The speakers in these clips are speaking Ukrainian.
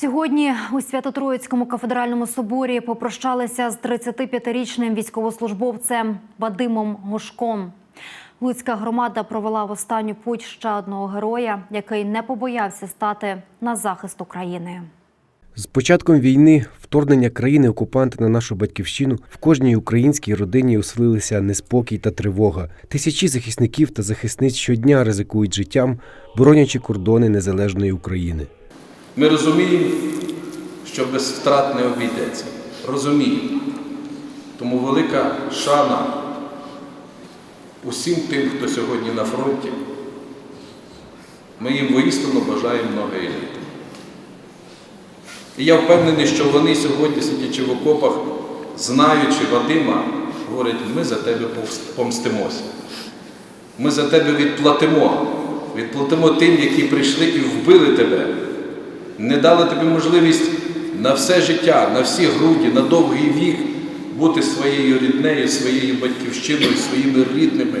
Сьогодні у Свято-Троїцькому кафедральному соборі попрощалися з 35-річним військовослужбовцем Вадимом Гошком. Луцька громада провела в останню путь ще одного героя, який не побоявся стати на захист України. З початком війни, вторгнення країни-окупанта на нашу батьківщину в кожній українській родині оселилися неспокій та тривога. Тисячі захисників та захисниць щодня ризикують життям, боронячи кордони незалежної України. Ми розуміємо, що без втрат не обійдеться. Розуміємо. Тому велика шана усім тим, хто сьогодні на фронті. Ми їм воістину бажаємо многої літа. І я впевнений, що вони сьогодні, сидячи в окопах, знаючи Вадима, говорять, ми за тебе помстимося. Ми за тебе відплатимо. Відплатимо тим, які прийшли і вбили тебе не дали тобі можливість на все життя, на всі груді, на довгий вік бути своєю ріднею, своєю батьківщиною, своїми рідними.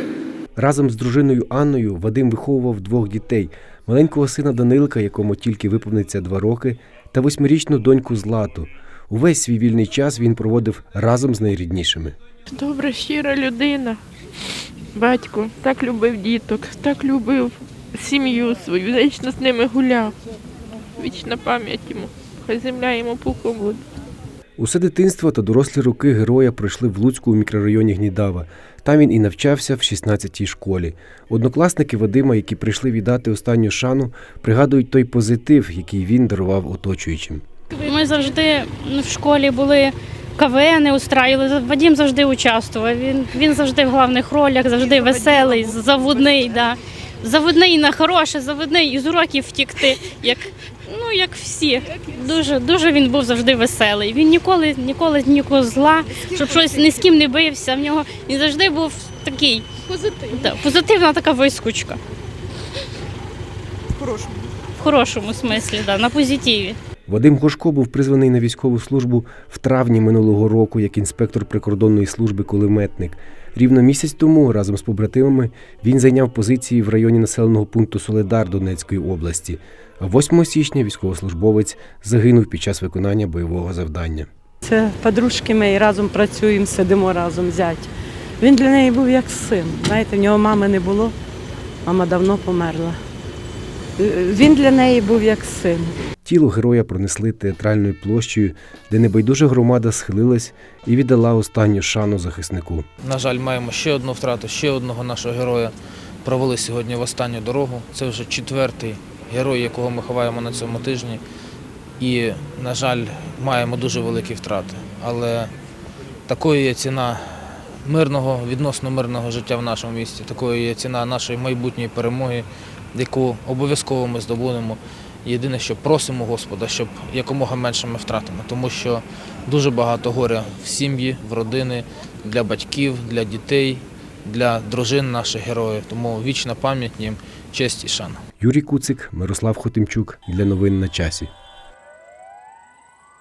Разом з дружиною Анною Вадим виховував двох дітей: маленького сина Данилка, якому тільки виповниться два роки, та восьмирічну доньку Злату. Увесь свій вільний час він проводив разом з найріднішими. Добра, щира людина. Батько так любив діток, так любив сім'ю свою, вічно з ними гуляв. Вічна пам'ять йому. Хай земля йому пухом буде. Усе дитинство та дорослі роки героя пройшли в Луцькому мікрорайоні Гнідава. Там він і навчався в 16-й школі. Однокласники Вадима, які прийшли віддати останню шану, пригадують той позитив, який він дарував оточуючим. Ми завжди в школі були КВН устраювали. Вадим завжди участвував. Він, він завжди в головних ролях, завжди веселий, заводний. Да. Заводний на хороше, заводний із уроків втікти, як, ну, як всі. Дуже, дуже він був завжди веселий. Він ніколи, ніколи нікого зла, щоб щось ні з ким не бився. В нього він завжди був такий позитивний. Да, позитивна така войскучка. В хорошому. В хорошому смислі, да, на позитиві. Вадим Гошко був призваний на військову службу в травні минулого року як інспектор прикордонної служби кулеметник. Рівно місяць тому разом з побратимами він зайняв позиції в районі населеного пункту Соледар Донецької області. А 8 січня військовослужбовець загинув під час виконання бойового завдання. Це подружки ми разом працюємо, сидимо разом зять. Він для неї був як син. Знаєте, в нього мами не було, мама давно померла. Він для неї був як син. Тіло героя пронесли театральною площею, де небайдужа громада схилилась і віддала останню шану захиснику. На жаль, маємо ще одну втрату, ще одного нашого героя. Провели сьогодні в останню дорогу. Це вже четвертий герой, якого ми ховаємо на цьому тижні. І, на жаль, маємо дуже великі втрати. Але такою є ціна мирного, відносно мирного життя в нашому місті, такою є ціна нашої майбутньої перемоги, яку обов'язково ми здобудемо. Єдине, що просимо Господа, щоб якомога меншими втратами, тому що дуже багато горя в сім'ї, в родини, для батьків, для дітей, для дружин наших героїв. Тому вічна пам'ять їм, честь і шана. Юрій Куцик, Мирослав Хотимчук для новин на часі.